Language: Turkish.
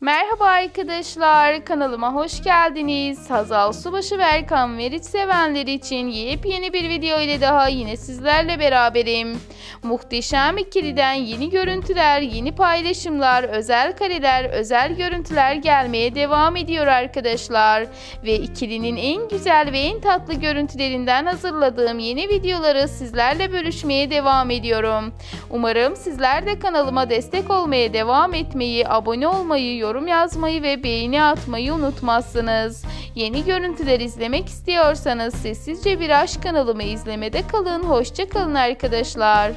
Merhaba arkadaşlar, kanalıma hoş geldiniz. Hazal Subaşı ve Erkan Meriç sevenleri için yepyeni bir video ile daha yine sizlerle beraberim. Muhteşem ikiliden yeni görüntüler, yeni paylaşımlar, özel kareler, özel görüntüler gelmeye devam ediyor arkadaşlar. Ve ikilinin en güzel ve en tatlı görüntülerinden hazırladığım yeni videoları sizlerle bölüşmeye devam ediyorum. Umarım sizler de kanalıma destek olmaya devam etmeyi, abone olmayı, yorum yazmayı ve beğeni atmayı unutmazsınız. Yeni görüntüler izlemek istiyorsanız sessizce bir aşk kanalımı izlemede kalın. Hoşça kalın arkadaşlar.